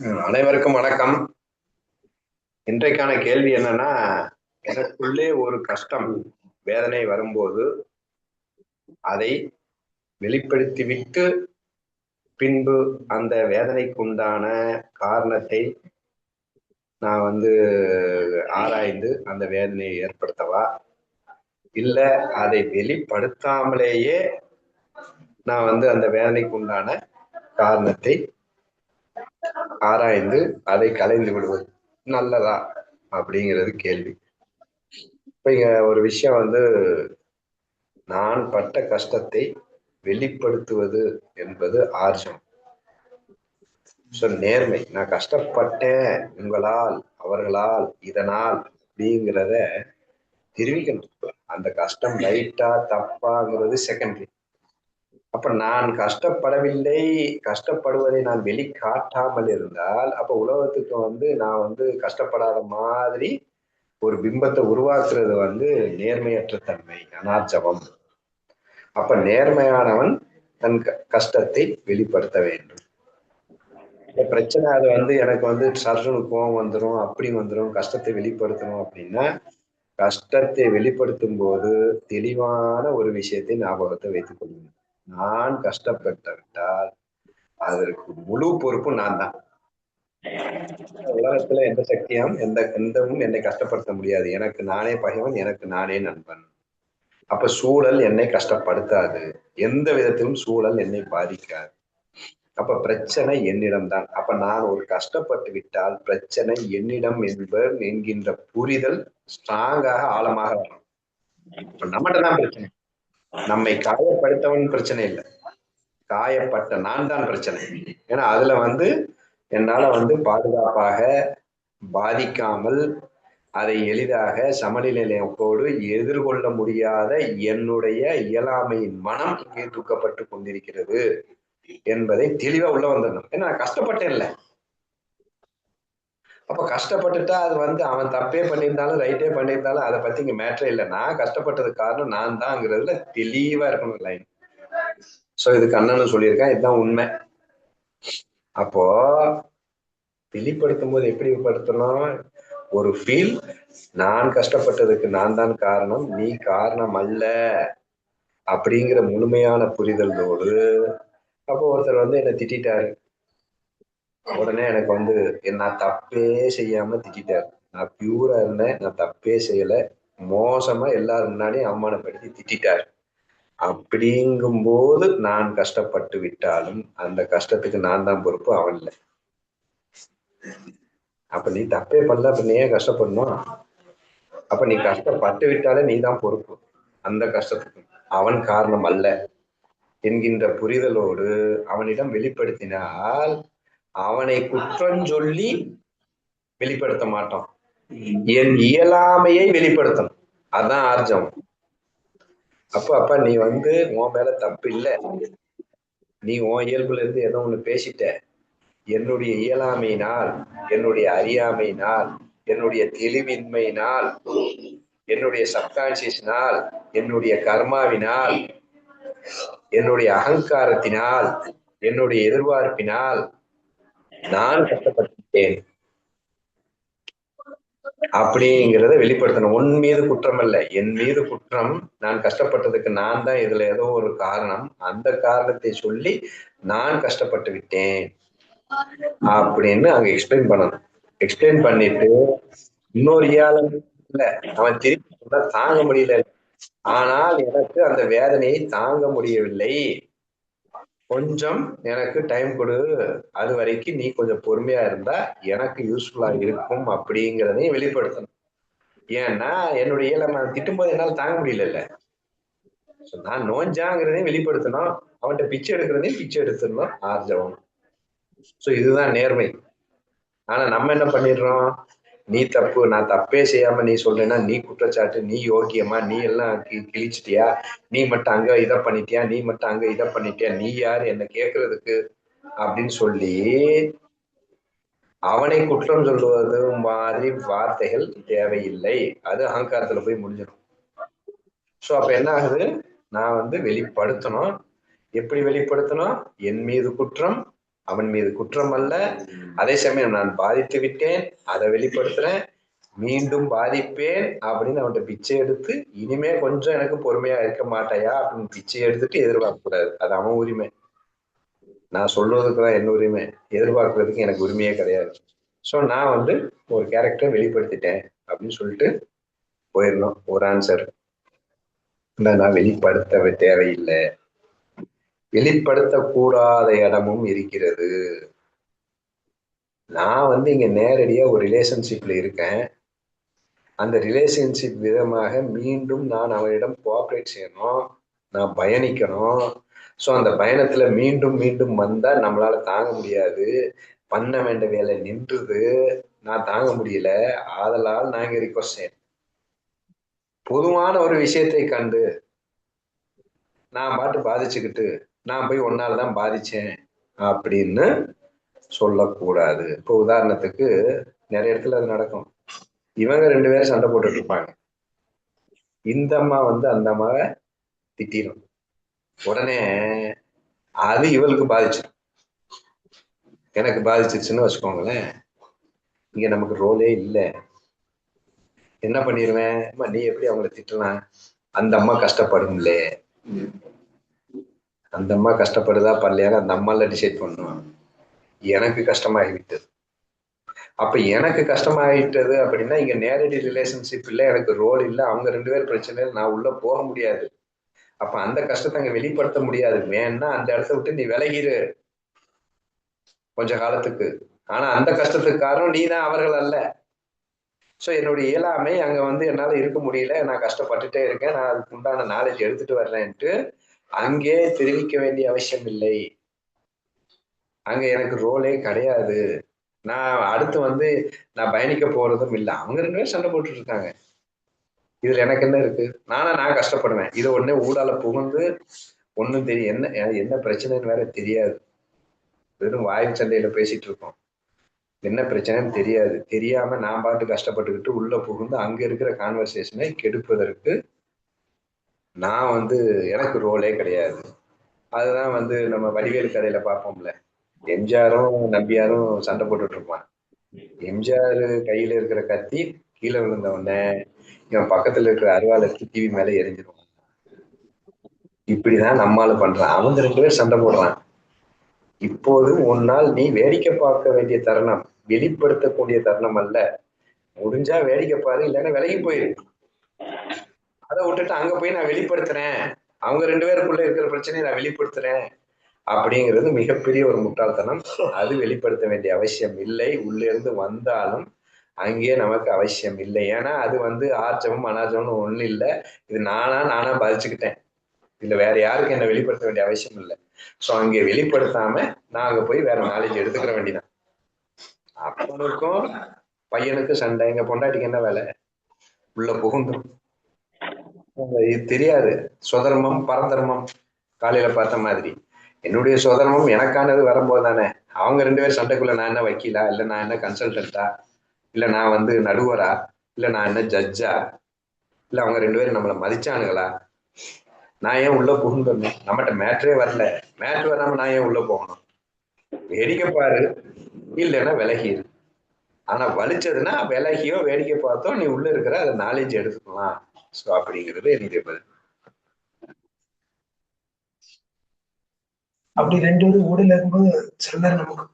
அனைவருக்கும் வணக்கம். இன்றைக்கான கேள்வி என்னன்னா எனக்குள்ளே ஒரு கஷ்டம் வேதனை வரும்போது அதை வெளிப்படுத்திவிட்டு பின்பு அந்த வேதனைக்கு உண்டான காரணத்தை நான் வந்து ஆராய்ந்து அந்த வேதனையை ஏற்படுத்தவா? இல்ல அதை வெளிப்படுத்தாமலேயே நான் வந்து அந்த வேதனைக்கு உண்டான காரணத்தை ஆராய்ந்து அதை கலைந்து விடுவது நல்லதா அப்படிங்கிறது கேள்வி. இப்ப இங்க ஒரு விஷயம் வந்து நான் பட்ட கஷ்டத்தை வெளிப்படுத்துவது என்பது ஆர்ஜம் ஸோ நேர்மை. நான் கஷ்டப்பட்டேன் உங்களால் அவர்களால் இதனால் அப்படிங்கிறத தெரிவிக்கணும். அந்த கஷ்டம் லைட்டா தப்பாங்கிறது செகண்டரி அப்ப நான் கஷ்டப்படவில்லை. கஷ்டப்படுவதை நான் வெளிக்காட்டாமல் இருந்தால் அப்ப உலகத்துக்கு வந்து நான் வந்து கஷ்டப்படாத மாதிரி ஒரு பிம்பத்தை உருவாக்குறது வந்து நேர்மையற்ற தன்மை அனாச்சவம் அப்ப நேர்மையானவன் தன் க- கஷ்டத்தை வெளிப்படுத்த வேண்டும். இந்த பிரச்சனை அது வந்து எனக்கு வந்து சர்ன்னு கோவம் வந்துடும் அப்படி வந்துடும் கஷ்டத்தை வெளிப்படுத்தணும் அப்படின்னா கஷ்டத்தை வெளிப்படுத்தும் போது தெளிவான ஒரு விஷயத்தை ஞாபகத்தை வைத்துக் கொள்ளுங்கள். நான் கஷ்டப்பட்டு விட்டால் அதற்கு முழு பொறுப்பு நான் தான். உலகத்துல எந்த சக்தியும் எந்த எந்தவும் என்னை கஷ்டப்படுத்த முடியாது. எனக்கு நானே பகைவன் எனக்கு நானே நண்பன். அப்ப சூழல் என்னை கஷ்டப்படுத்தாது. எந்த விதத்திலும் சூழல் என்னை பாதிக்காது. அப்ப பிரச்சனை என்னிடம்தான். அப்ப நான் ஒரு கஷ்டப்பட்டு விட்டால் பிரச்சனை என்னிடம் என்பர் என்கின்ற புரிதல் ஸ்ட்ராங்காக ஆழமாக வரும் இப்ப நம்மகிட்ட தான் பிரச்சனை. நம்மை காயப்படுத்தவன் பிரச்சனை இல்லை. காயப்பட்ட நான் தான் பிரச்சனை. ஏன்னா அதுல வந்து என்னால வந்து பாதுகாப்பாக பாதிக்காமல் அதை எளிதாக சமநிலையோடு எதிர்கொள்ள முடியாத என்னுடைய இயலாமையின் மனம் இங்கே தூக்கப்பட்டு கொண்டிருக்கிறது என்பதை தெளிவா உள்ள வந்துடணும் ஏன்னா நான் கஷ்டப்பட்டேன்ல. அப்போ கஷ்டப்பட்டுட்டா அது வந்து அவன் தப்பே பண்ணியிருந்தாலும் ரைட்டே பண்ணியிருந்தாலும் அதை பத்தி இங்க மேட்ரே இல்லை. நான் கஷ்டப்பட்டதுக்கு காரணம் நான் தான்ங்கிறதுல தெளிவா இருக்கணும் லைன் சோ இது கண்ணனும் சொல்லியிருக்கேன். இதுதான் உண்மை. அப்போ வெளிப்படுத்தும் போது எப்படி படுத்தணும் ஒரு ஃபீல் நான் கஷ்டப்பட்டதுக்கு நான் தான் காரணம் நீ காரணம் அல்ல அப்படிங்கிற முழுமையான புரிதலோடு அப்போ ஒருத்தர் வந்து என்னை திட்டாரு உடனே எனக்கு வந்து நான் தப்பே செய்யாம திட்டாரு நான் பியூரா இருந்தேன். நான் தப்பே செய்யல. மோசமா எல்லாரும் முன்னாடியும் அவமானப்படுத்தி அப்படிங்கும் போது நான் கஷ்டப்பட்டு விட்டாலும் அந்த கஷ்டத்துக்கு நான் தான் பொறுப்பு அவன் இல்லை. அப்ப நீ தப்பே பண்ணல அப்ப நீ ஏன் கஷ்டப்படணும்? அப்ப நீ கஷ்டப்பட்டு விட்டாலே நீ தான் பொறுப்பு. அந்த கஷ்டத்துக்கு அவன் காரணம் அல்ல. என்கின்ற புரிதலோடு அவனிடம் வெளிப்படுத்தினால் அவனை குற்றம் சொல்லி வெளிப்படுத்த மாட்டோம். என் இயலாமையை வெளிப்படுத்தணும். அதான் ஆர்ஜம். அப்ப அப்ப நீ வந்து உன் மேல தப்பு இல்ல. நீ உன் இயல்புல இருந்து ஏதோ ஒண்ணு பேசிட்ட. என்னுடைய இயலாமையினால் என்னுடைய அறியாமையினால் என்னுடைய தெளிவின்மையினால் என்னுடைய சப்கான்சியஸ்னால் என்னுடைய கர்மாவினால் என்னுடைய அகங்காரத்தினால் என்னுடைய எதிர்பார்ப்பினால் நான் கஷ்டப்பட்டுட்டேன். அப்படிங்கிறத வெளிப்படுத்தணும். உன் மீது குற்றம் அல்ல என் மீது குற்றம் நான் கஷ்டப்பட்டதுக்கு நான் தான் இதுல ஏதோ ஒரு காரணம். அந்த காரணத்தை சொல்லி நான் கஷ்டப்பட்டு விட்டேன். அப்படின்னு அங்க எக்ஸ்பிளைன் பண்ணணும். எக்ஸ்பிளைன் பண்ணிட்டு இன்னொரு இயாளன் இல்ல. அவன் திருப்பி சொன்னா தாங்க முடியல. ஆனால் எனக்கு அந்த வேதனையை தாங்க முடியவில்லை. கொஞ்சம் எனக்கு டைம் கொடு. அது வரைக்கும் நீ கொஞ்சம் பொறுமையா இருந்தா எனக்கு யூஸ்ஃபுல்லா இருக்கும் அப்படிங்கிறதையும் வெளிப்படுத்தணும். ஏன்னா என்னுடைய இயலாமை திட்டும்போது என்னால் தாங்க முடியல நான் நோஞ்சாங்கிறதையும் வெளிப்படுத்தணும். அவன்கிட்ட பிச்சை எடுக்கிறதையும் பிச்சை எடுத்துடணும் ஆர்ஜவம். சோ இதுதான் நேர்மை. ஆனா நம்ம என்ன பண்ணிடுறோம்? நீ தப்பு நான் தப்பே செய்யாம நீ சொல்றேன்னா நீ குற்றச்சாட்டு நீ யோக்கியமா நீ எல்லாம் கி- கிழிச்சிட்டியா? நீ மட்டும் அங்க இதை பண்ணிட்டியா? நீ மட்டும் அங்க இதை பண்ணிட்டியா? நீ யாரு? என்ன கேக்குறதுக்கு? அப்படின்னு சொல்லி அவனை குற்றம் சொல்லுவது மாதிரி வார்த்தைகள் தேவையில்லை. அது அகங்காரத்துல போய் முடிஞ்சிடும். சோ அப்ப என்ன ஆகுது? நான் வந்து வெளிப்படுத்தணும். எப்படி வெளிப்படுத்தணும்? என் மீது குற்றம் அவன் மீது குற்றம் அல்ல. அதே சமயம் நான் பாதித்து விட்டேன். அதை வெளிப்படுத்துறேன். மீண்டும் பாதிப்பேன் அப்படின்னு அவன்கிட்ட பிச்சை எடுத்து இனிமே கொஞ்சம் எனக்கு பொறுமையா இருக்க மாட்டாயா அப்படின்னு பிச்சை எடுத்துட்டு எதிர்பார்க்க கூடாது அது அவன் உரிமை. நான் சொல்றதுக்கு தான் என்ன உரிமை. எதிர்பார்க்கறதுக்கு எனக்கு உரிமையே கிடையாது. ஸோ நான் வந்து ஒரு கேரக்டரை வெளிப்படுத்திட்டேன் அப்படின்னு சொல்லிட்டு போயிடணும். ஒரு ஆன்சர் நான் வெளிப்படுத்த தேவையில்லை. வெளிப்படுத்தக்கூடாத இடமும் இருக்கிறது. நான் வந்து இங்க நேரடியா ஒரு ரிலேஷன்ஷிப்ல இருக்கேன். அந்த ரிலேஷன்ஷிப் விதமாக மீண்டும் நான் அவனிடம் கோஆப்ரேட் செய்யணும். நான் பயணிக்கணும். ஸோ அந்த பயணத்துல மீண்டும் மீண்டும் வந்தா நம்மளால தாங்க முடியாது. பண்ண வேண்டிய வேலை நின்றுது. நான் தாங்க முடியல. ஆதலால் நான் ரிக்வஸ்ட் பொதுவான ஒரு விஷயத்தை கண்டு நான் பாட்டு பாதிச்சுக்கிட்டு நான் போய் ஒன்னாலதான் பாதிச்சேன் அப்படின்னு சொல்லக்கூடாது. இப்போ உதாரணத்துக்கு நிறைய இடத்துல அது நடக்கும். இவங்க ரெண்டு பேரும் சண்டை போட்டுட்டு இருப்பாங்க. இந்த அம்மா வந்து அந்த அம்மாவை திட்டிடும் உடனே அது இவளுக்கு பாதிச்சிடும் எனக்கு பாதிச்சிருச்சுன்னு வச்சுக்கோங்களேன். இங்க நமக்கு ரோலே இல்லை. என்ன பண்ணிடுவேன் அம்மா நீ எப்படி அவங்கள திட்டலாம்? அந்த அம்மா கஷ்டப்படும்லே. அந்த அம்மா கஷ்டப்படுதா பரலையான்னு அந்த அம்மால டிசைட் பண்ணுவான் எனக்கு கஷ்டமாகிவிட்டது. அப்ப எனக்கு கஷ்டமாயிட்டது அப்படின்னா இங்க நேரடி ரிலேஷன்ஷிப் இல்லை எனக்கு ரோல் இல்லை அவங்க ரெண்டு பேர் பிரச்சனை நான் உள்ள போக முடியாது. அப்ப அந்த கஷ்டத்தை அங்க வெளிப்படுத்த முடியாது. வேணா அந்த இடத்த விட்டு நீ விலகிரு. கொஞ்ச காலத்துக்கு. ஆனா அந்த கஷ்டத்துக்கு காரணம் நீ தான் அவர்கள் அல்ல. ஸோ என்னுடைய இயலாமை அங்க வந்து என்னால இருக்க முடியல. நான் கஷ்டப்பட்டுட்டே இருக்கேன். நான் அதுக்கு உண்டான நாலேஜ் எடுத்துட்டு வர்றேன்ட்டு அங்கே தெரிவிக்க வேண்டிய அவசியம் இல்லை அங்க எனக்கு ரோலே கிடையாது. நான் அடுத்து வந்து நான் பயணிக்க போறதும் இல்லை. அவங்க ரெண்டு பேரும் சண்டை போட்டுட்டு இருக்காங்க. இதுல எனக்கு என்ன இருக்கு? நானா நான் கஷ்டப்படுவேன். இதை உடனே ஊடால புகுந்து ஒண்ணும் தெரியும் என்ன என்ன பிரச்சனைன்னு வேற தெரியாது. வெறும் வாய் சண்டையில பேசிட்டு இருக்கோம். என்ன பிரச்சனைன்னு தெரியாது. தெரியாம நான் பாட்டு கஷ்டப்பட்டுக்கிட்டு உள்ள புகுந்து அங்க இருக்கிற கான்வர்சேஷனை கெடுப்பதற்கு நான் வந்து எனக்கு ரோலே கிடையாது. அதுதான் வந்து நம்ம வடிவேலு கதையில பார்ப்போம்ல. எம்ஜிஆரும் நம்பியாரும் சண்டை போட்டுட்டு இருப்பான். எம்ஜிஆர் கையில இருக்கிற கத்தி கீழே விழுந்த உடனே இவன் பக்கத்துல இருக்கிற அருவாள் எடுத்து டிவி மேல எரிஞ்சிருவான். இப்படிதான் நம்மால பண்றான். அவங்க ரெண்டு பேர் சண்டை போடுறான். இப்போது உன்னால் நீ வேடிக்கை பார்க்க வேண்டிய தருணம் வெளிப்படுத்தக்கூடிய தருணம் அல்ல. முடிஞ்சா வேடிக்கை பாரு இல்லைன்னா விலகி போயிரு. அதை விட்டுட்டு அங்க போய் நான் வெளிப்படுத்துறேன். அவங்க ரெண்டு பேருக்குள்ள இருக்கிற பிரச்சனையை நான் வெளிப்படுத்துறேன். அப்படிங்கிறது மிகப்பெரிய ஒரு முட்டாள்தனம். அது வெளிப்படுத்த வேண்டிய அவசியம் இல்லை. உள்ள இருந்து வந்தாலும் அங்கேயே நமக்கு அவசியம் இல்லை. ஏன்னா அது வந்து ஆர்ஜமும் அனாச்சமும் ஒண்ணும் இல்லை. இது நானா நானா பாதிச்சுக்கிட்டேன். இல்ல வேற யாருக்கும் என்ன வெளிப்படுத்த வேண்டிய அவசியம் இல்லை. ஸோ அங்கே வெளிப்படுத்தாம நான் அங்க போய் வேற நாலேஜ் எடுத்துக்கிற வேண்டிதான் அப்பனுக்கும் பையனுக்கும் சண்டை. எங்க பொண்டாட்டிக்கு என்ன வேலை? உள்ள புகுந்துரும். இது தெரியாது. சுதர்மம் பரதர்மம் காலையில பார்த்த மாதிரி. என்னுடைய சுதர்மம் எனக்கானது வரும்போது தானே. அவங்க ரெண்டு பேரும் சண்டைக்குள்ள நான் என்ன வக்கீலா? இல்ல நான் என்ன கன்சல்டன்டா இல்ல நான் வந்து நடுவரா? இல்ல நான் என்ன ஜட்ஜா இல்ல அவங்க ரெண்டு பேரும் நம்மளை மதிச்சானுங்களா நான் ஏன் உள்ள புகுந்துடணும் நம்மகிட்ட மேட்ரே வரல. மேட்ரு வராம நான் ஏன் உள்ள போகணும்? வேடிக்கை பாரு. இல்லைன்னா விலகிடு ஆனா வலிச்சதுன்னா விலகியோ வேடிக்கை பார்த்தோ நீ உள்ள இருக்கிற அதை நாலேஜ் எடுத்துக்கலாம். ஸோ அப்படிங்கிறது என்னுடைய பதில். அப்படி ரெண்டு பேரும் ஓடில இருக்கும்போது சில நேரம் நமக்கு